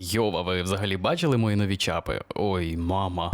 Йова, ви взагалі бачили мої нові чапи? Ой, мама.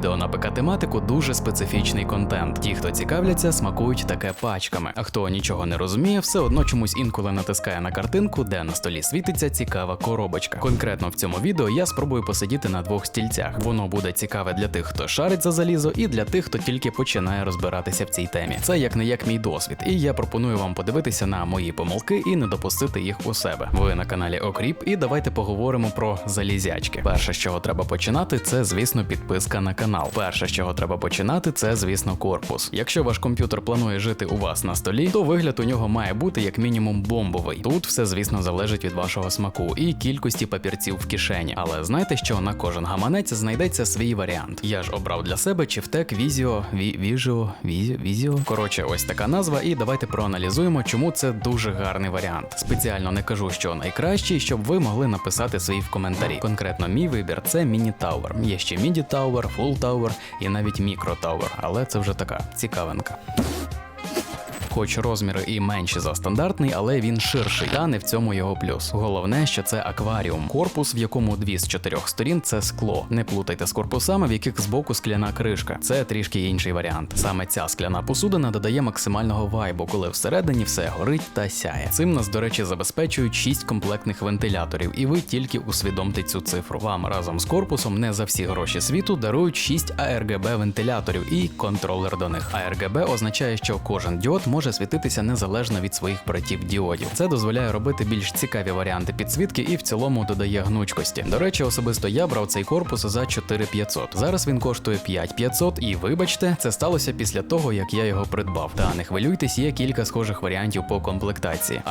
Відео на ПК-тематику дуже специфічний контент. Ті, хто цікавляться, смакують таке пачками. А хто нічого не розуміє, все одно чомусь інколи натискає на картинку, де на столі світиться цікава коробочка. Конкретно в цьому відео я спробую посидіти на двох стільцях. Воно буде цікаве для тих, хто шарить за залізо, і для тих, хто тільки починає розбиратися в цій темі. Це як не як мій досвід, і я пропоную вам подивитися на мої помилки і не допустити їх у себе. Ви на каналі Окріп, і давайте поговоримо про залізячки. Перше, з чого треба починати, це звісно підписка на канал. Перше, з чого треба починати, це звісно корпус. Якщо ваш комп'ютер планує жити у вас на столі, то вигляд у нього має бути як мінімум бомбовий. Тут все, звісно, залежить від вашого смаку і кількості папірців в кишені. Але знайте, що на кожен гаманець знайдеться свій варіант. Я ж обрав для себе Чифтек Vizio, Ві- Visuo, Vizio, Vizio. Коротше, ось така назва, і давайте проаналізуємо, чому це дуже гарний варіант. Спеціально не кажу, що найкращий, щоб ви могли написати свій в коментарі. Конкретно мій вибір це Mini Tower. Є ще Midi Tower, Full Tower і навіть Micro Tower, але це вже така цікавинка. Хоч розміри і менші за стандартний, але він ширший, та не в цьому його плюс. Головне, що це акваріум, корпус, в якому дві з чотирьох сторін це скло. Не плутайте з корпусами, в яких збоку скляна кришка. Це трішки інший варіант. Саме ця скляна посудина додає максимального вайбу, коли всередині все горить та сяє. Цим нас, до речі, забезпечують 6 комплектних вентиляторів, і ви тільки усвідомте цю цифру. Вам разом з корпусом не за всі гроші світу дарують 6 ARGB вентиляторів і контролер до них. ARGB означає, що кожен діод може світитися незалежно від своїх братів діодів. Це дозволяє робити більш цікаві варіанти підсвітки і в цілому додає гнучкості. До речі, особисто я брав цей корпус за 4500. Зараз він коштує 5500 і вибачте, це сталося після того, як я його придбав. Та не хвилюйтесь, є кілька схожих варіантів по комплектації.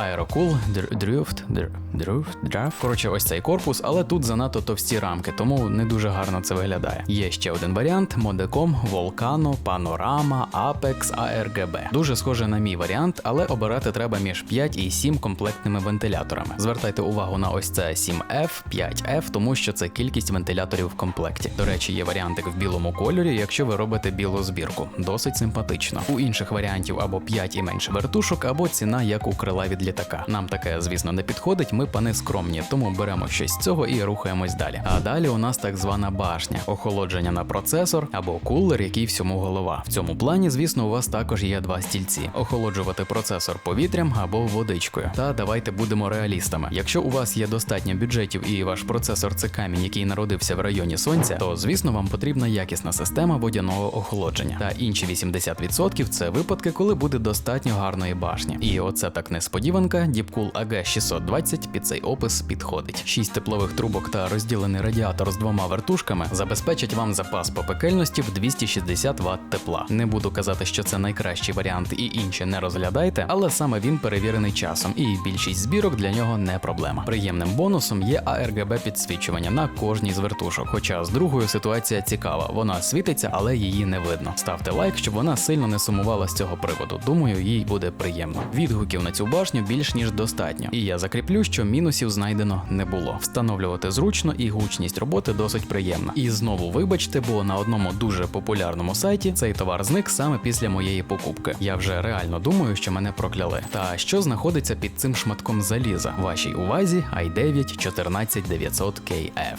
Drift, Dr- Drift, Draft. Коротше, ось цей корпус, але тут занадто товсті рамки, тому не дуже гарно це виглядає. Є ще один варіант: Modecom, Volcano, Panorama, Apex, ARGB. Дуже схоже на мій варіант, але обирати треба між 5 і 7 комплектними вентиляторами. Звертайте увагу на ось це 7F, 5F, тому що це кількість вентиляторів в комплекті. До речі, є варіантик в білому кольорі, якщо ви робите білу збірку. Досить симпатично. У інших варіантів або 5 і менше вертушок, або ціна як у крила від літака. Нам таке, звісно, не підходить. Ми пани скромні, тому беремо щось з цього і рухаємось далі. А далі у нас так звана башня, охолодження на процесор або кулер, який всьому голова. В цьому плані, звісно, у вас також є два стільці: охолоджувати процесор повітрям або водичкою. Та давайте будемо реалістами. Якщо у вас є достатньо бюджетів і ваш процесор це камінь, який народився в районі сонця, то звісно вам потрібна якісна система водяного охолодження. Та інші 80% це випадки, коли буде достатньо гарної башні. І оце так несподіванка. Deepcool AG 620 під цей опис підходить. Шість теплових трубок та розділений радіатор з двома вертушками забезпечать вам запас по пекельності в 260 Вт тепла. Не буду казати, що це найкращий варіант і інші не розглядайте, але саме він перевірений часом, і більшість збірок для нього не проблема. Приємним бонусом є ARGB підсвічування на кожній з вертушок. Хоча з другою ситуація цікава. Вона світиться, але її не видно. Ставте лайк, щоб вона сильно не сумувала з цього приводу. Думаю, їй буде приємно. Відгуків на цю башню більш ніж достатньо. І я закріплю, що мінусів знайдено не було. Встановлювати зручно і гучність роботи досить приємна. І знову вибачте, бо на одному дуже популярному сайті цей товар зник саме після моєї покупки. Я вже реально думаю, що мене прокляли. Та що знаходиться під цим шматком заліза? Вашій увазі i9 14900 KF.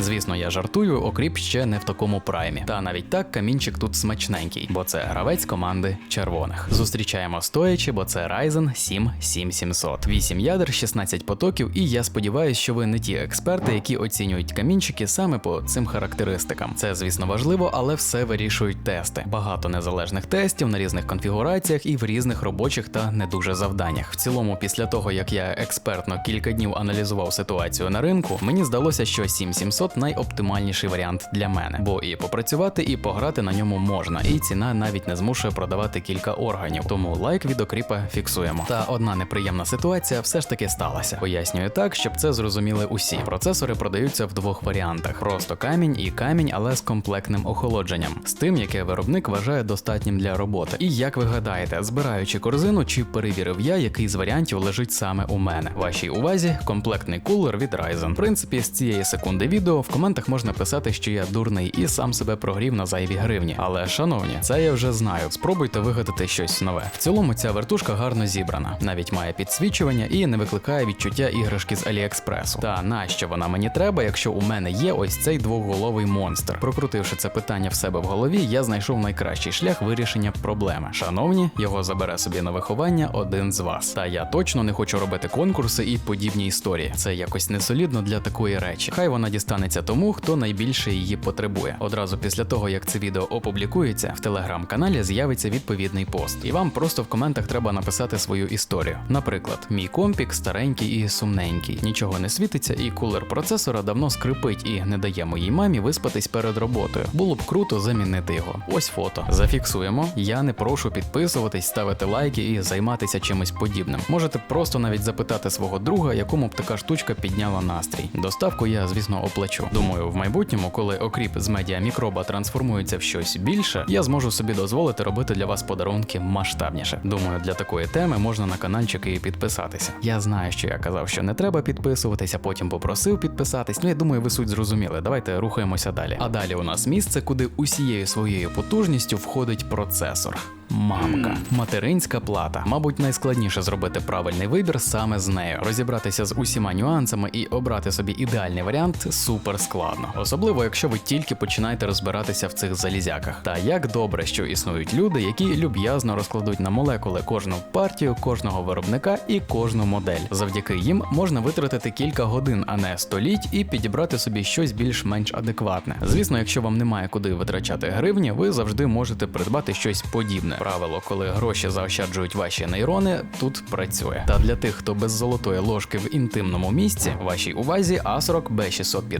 Звісно, я жартую, окріп ще не в такому праймі. Та навіть так камінчик тут смачненький, бо це гравець команди червоних. Зустрічаємо стоячи, бо це Ryzen 7 7700. 8 ядер, 16 потоків, і я сподіваюся, що ви не ті експерти, які оцінюють камінчики саме по цим характеристикам. Це, звісно, важливо, але все вирішують тести. Багато незалежних тестів на різних конфігураціях і в різних робочих та не дуже завданнях. В цілому, після того як я експертно кілька днів аналізував ситуацію на ринку, мені здалося, що 7700 найоптимальніший варіант для мене, бо і попрацювати, і пограти на ньому можна, і ціна навіть не змушує продавати кілька органів. Тому лайк від окріпа фіксуємо. Та одна неприємна ситуація все ж таки сталася. Пояснюю так, щоб це зрозуміли усі. Процесори продаються в двох варіантах: просто камінь і камінь, але з комплектним охолодженням, з тим, яке виробник вважає достатнім для роботи. І як ви гадаєте, збираючи корзину, чи перевірив я, який з варіантів лежить саме у мене? Вашій увазі комплектний кулер від Ryzen. В принципі, з цієї секунди відео відео, в коментах можна писати, що я дурний і сам себе прогрів на зайві гривні. Але шановні, це я вже знаю. Спробуйте вигадати щось нове. В цілому ця вертушка гарно зібрана, навіть має підсвічування і не викликає відчуття іграшки з Аліекспресу. Та нащо вона мені треба, якщо у мене є ось цей двохголовий монстр? Прокрутивши це питання в себе в голові, я знайшов найкращий шлях вирішення проблеми. Шановні, його забере собі на виховання один з вас. Та я точно не хочу робити конкурси і подібні історії. Це якось несолідно для такої речі. Хай вона дістанеться тому, хто найбільше її потребує. Одразу після того, як це відео опублікується, в телеграм-каналі з'явиться відповідний пост, і вам просто в коментах треба написати свою історію. Наприклад, мій компік старенький і сумненький, нічого не світиться, і кулер процесора давно скрипить і не дає моїй мамі виспатись перед роботою. Було б круто замінити його. Ось фото. Зафіксуємо. Я не прошу підписуватись, ставити лайки і займатися чимось подібним. Можете просто навіть запитати свого друга, якому б така штучка підняла настрій. Доставку я, звісно, оплачу. Думаю, в майбутньому, коли окріп з медіа мікроба трансформується в щось більше, я зможу собі дозволити робити для вас подарунки масштабніше. Думаю, для такої теми можна на каналчик і підписатися. Я знаю, що я казав, що не треба підписуватися, потім попросив підписатись. Ну я думаю, ви суть зрозуміли. Давайте рухаємося далі. А далі у нас місце, куди усією своєю потужністю входить процесор. Мамка, материнська плата. Мабуть, найскладніше зробити правильний вибір саме з нею. Розібратися з усіма нюансами і обрати собі ідеальний варіант супер складно, особливо якщо ви тільки починаєте розбиратися в цих залізяках. Та як добре, що існують люди, які люб'язно розкладуть на молекули кожну партію, кожного виробника і кожну модель. Завдяки їм можна витратити кілька годин, а не століть, і підібрати собі щось більш-менш адекватне. Звісно, якщо вам немає куди витрачати гривні, ви завжди можете придбати щось подібне. Правило, коли гроші заощаджують ваші нейрони, тут працює. Та для тих, хто без золотої ложки в інтимному місці, вашій увазі A40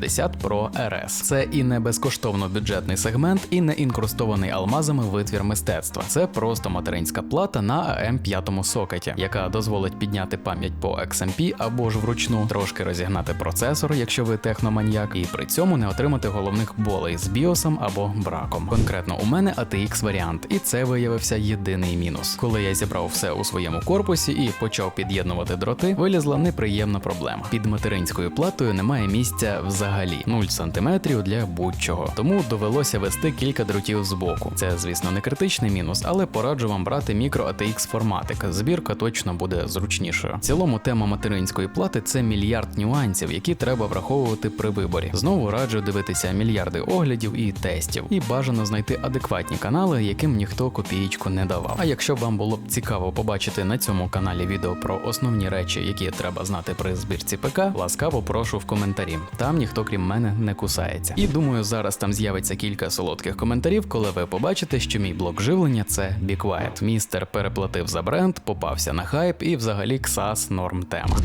B650 Pro RS. Це і не безкоштовно бюджетний сегмент, і не інкрустований алмазами витвір мистецтва. Це просто материнська плата на am 5 сокеті, яка дозволить підняти пам'ять по XMP або ж вручну, трошки розігнати процесор, якщо ви техноманьяк, і при цьому не отримати головних болей з біосом або браком. Конкретно у мене ATX варіант, і це виявився єдиний мінус. Коли я зібрав все у своєму корпусі і почав під'єднувати дроти, вилізла неприємна проблема. Під материнською платою немає місця взагалі 0 см для будь-чого. Тому довелося вести кілька дротів з боку. Це, звісно, не критичний мінус, але пораджу вам брати мікро ATX форматик. Збірка точно буде зручнішою. В цілому тема материнської плати це мільярд нюансів, які треба враховувати при виборі. Знову раджу дивитися мільярди оглядів і тестів, і бажано знайти адекватні канали, яким ніхто копієчку не давав. А якщо вам було б цікаво побачити на цьому каналі відео про основні речі, які треба знати при збірці ПК, ласкаво прошу в коментарі. Там ніхто крім мене не кусається. І думаю, зараз там з'явиться кілька солодких коментарів, коли ви побачите, що мій блок живлення це Be Quiet. Містер переплатив за бренд, попався на хайп і взагалі ксас норм тема.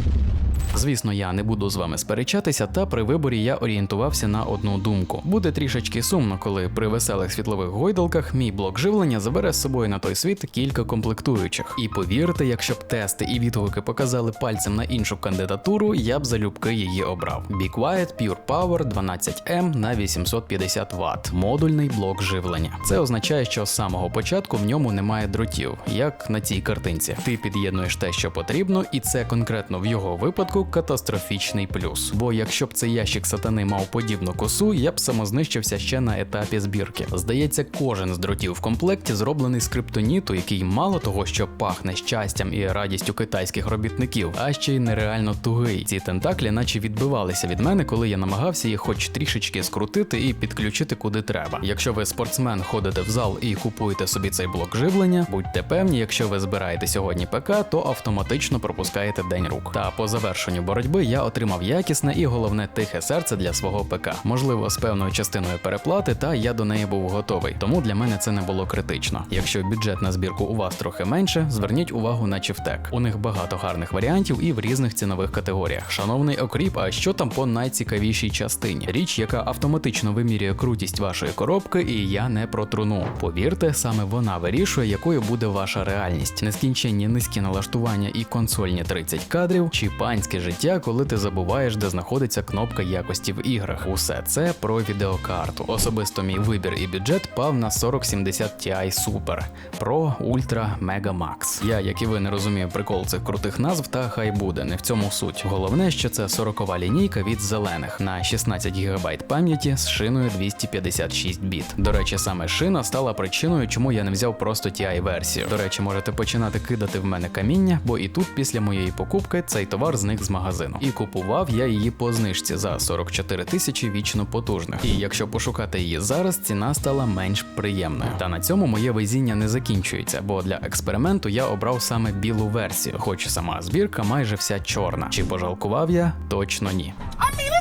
Звісно, я не буду з вами сперечатися, та при виборі я орієнтувався на одну думку. Буде трішечки сумно, коли при веселих світлових гойдалках мій блок живлення забере з собою на той світ кілька комплектуючих. І повірте, якщо б тести і відгуки показали пальцем на іншу кандидатуру, я б залюбки її обрав. Be Quiet Pure Power 12M на 850 Вт. Модульний блок живлення. Це означає, що з самого початку в ньому немає дротів, як на цій картинці. Ти під'єднуєш те, що потрібно, і це конкретно в його випадку катастрофічний плюс. Бо якщо б цей ящик сатани мав подібну косу, я б самознищився ще на етапі збірки. Здається, кожен з дротів в комплекті зроблений з криптоніту, який мало того, що пахне щастям і радістю китайських робітників, а ще й нереально тугий. Ці тентаклі, наче відбивалися від мене, коли я намагався їх хоч трішечки скрутити і підключити куди треба. Якщо ви спортсмен ходите в зал і купуєте собі цей блок живлення, будьте певні, якщо ви збираєте сьогодні ПК, то автоматично пропускаєте день рук. Та по завершенню боротьби я отримав якісне і головне тихе серце для свого ПК. Можливо, з певною частиною переплати, та я до неї був готовий. Тому для мене це не було критично. Якщо бюджет на збірку у вас трохи менше, зверніть увагу на Чифтек. У них багато гарних варіантів і в різних цінових категоріях. Шановний окріп, а що там по найцікавішій частині? Річ, яка автоматично вимірює крутість вашої коробки, і я не про труну. Повірте, саме вона вирішує, якою буде ваша реальність. Нескінченні низькі налаштування і консольні 30 кадрів, чи студентське життя, коли ти забуваєш, де знаходиться кнопка якості в іграх. Усе це про відеокарту. Особисто мій вибір і бюджет пав на 4070 Ti Super Pro Ultra Mega Max. Я, як і ви, не розумію прикол цих крутих назв, та хай буде, не в цьому суть. Головне, що це 40 лінійка від зелених на 16 ГБ пам'яті з шиною 256 біт. До речі, саме шина стала причиною, чому я не взяв просто ti версію. До речі, можете починати кидати в мене каміння, бо і тут після моєї покупки цей товар зник з магазину. І купував я її по знижці за 44 тисячі вічно потужних. І якщо пошукати її зараз, ціна стала менш приємною. Та на цьому моє везіння не закінчується, бо для експерименту я обрав саме білу версію, хоч сама збірка майже вся чорна. Чи пожалкував я? Точно ні.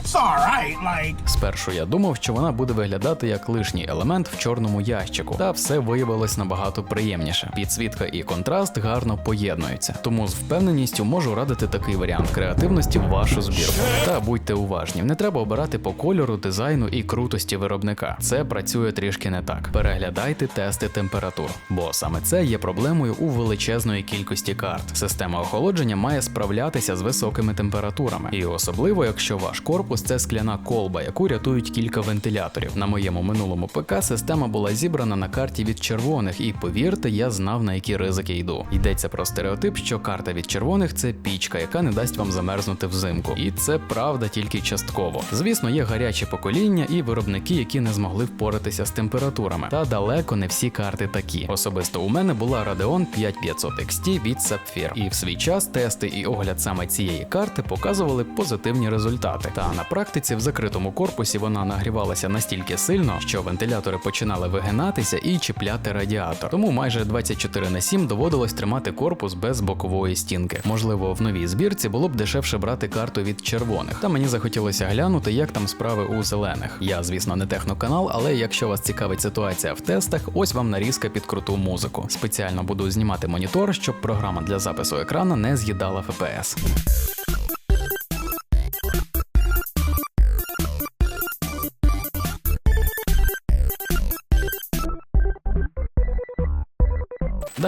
It's alright, like. Спершу я думав, що вона буде виглядати як лишній елемент в чорному ящику, та все виявилось набагато приємніше. Підсвітка і контраст гарно поєднуються. Тому з впевненістю можу радити такий варіант креативності в вашу збірку. Та будьте уважні, не треба обирати по кольору, дизайну і крутості виробника. Це працює трішки не так. Переглядайте тести температур, бо саме це є проблемою у величезної кількості карт. Система охолодження має справлятися з високими температурами, і особливо, якщо ваш корпус це скляна колба, яку рятують кілька вентиляторів. На моєму минулому ПК система була зібрана на карті від червоних, і повірте, я знав на які ризики йду. Йдеться про стереотип, що карта від червоних це пічка, яка не дасть вам замерзнути взимку. І це правда тільки частково. Звісно, є гарячі покоління і виробники, які не змогли впоратися з температурами. Та далеко не всі карти такі. Особисто у мене була Radeon 5500 XT від Sapphire. І в свій час тести і огляд саме цієї карти показували позитивні результати. Та на практиці в закритому корпусі вона нагрівалася настільки сильно, що вентилятори починали вигинатися і чіпляти радіатор. Тому майже 24 на 7 доводилось тримати корпус без бокової стінки. Можливо, в новій збірці було б дешевше брати карту від червоних. Та мені захотілося глянути, як там справи у зелених. Я, звісно, не техноканал, але якщо вас цікавить ситуація в тестах, ось вам нарізка під круту музику. Спеціально буду знімати монітор, щоб програма для запису екрана не з'їдала FPS.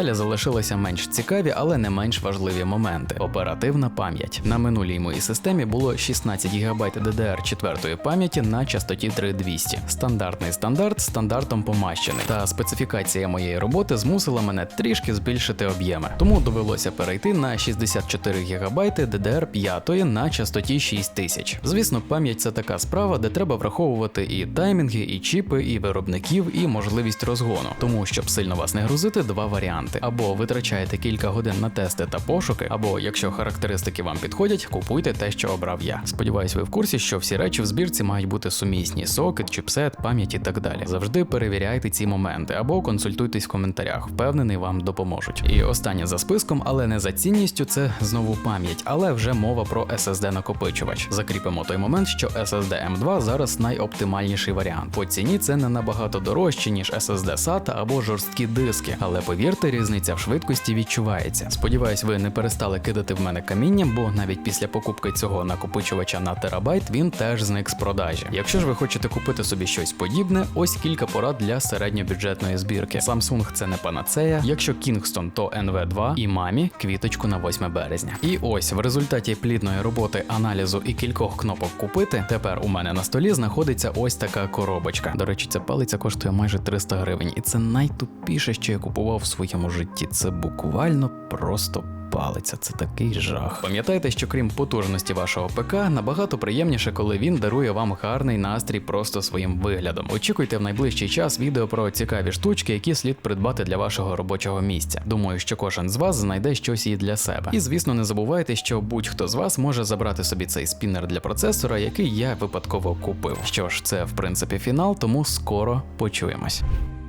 Далі залишилися менш цікаві, але не менш важливі моменти. Оперативна пам'ять. На минулій моїй системі було 16 ГБ DDR 4 пам'яті на частоті 3200. Стандартний стандарт стандартом помащений. Та специфікація моєї роботи змусила мене трішки збільшити об'єми. Тому довелося перейти на 64 ГБ DDR 5 на частоті 6000. Звісно, пам'ять це така справа, де треба враховувати і таймінги, і чіпи, і виробників, і можливість розгону. Тому, щоб сильно вас не грузити, два варіанти: або витрачаєте кілька годин на тести та пошуки, або якщо характеристики вам підходять, купуйте те, що обрав я. Сподіваюсь, ви в курсі, що всі речі в збірці мають бути сумісні: сокет, чіпсет, пам'ять і так далі. Завжди перевіряйте ці моменти або консультуйтесь в коментарях. Впевнений, вам допоможуть. І останнє за списком, але не за цінністю, це знову пам'ять, але вже мова про SSD накопичувач. Закріпимо той момент, що SSD M2 зараз найоптимальніший варіант. По ціні це не набагато дорожче, ніж SSD SATA або жорсткі диски, але повірте, різниця в швидкості відчувається. Сподіваюсь, ви не перестали кидати в мене камінням, бо навіть після покупки цього накопичувача на терабайт він теж зник з продажі. Якщо ж ви хочете купити собі щось подібне, ось кілька порад для середньобюджетної збірки. Samsung це не панацея. Якщо Kingston, то NV2 і мамі квіточку на 8 березня. І ось в результаті плідної роботи аналізу і кількох кнопок купити. Тепер у мене на столі знаходиться ось така коробочка. До речі, ця палиця коштує майже 300 гривень, і це найтупіше, що я купував в своєму житті. Це буквально просто. Палиця, це такий жах. Пам'ятайте, що крім потужності вашого ПК, набагато приємніше, коли він дарує вам гарний настрій просто своїм виглядом. Очікуйте в найближчий час відео про цікаві штучки, які слід придбати для вашого робочого місця. Думаю, що кожен з вас знайде щось і для себе. І звісно, не забувайте, що будь-хто з вас може забрати собі цей спіннер для процесора, який я випадково купив. Що ж, це в принципі фінал, тому скоро почуємось.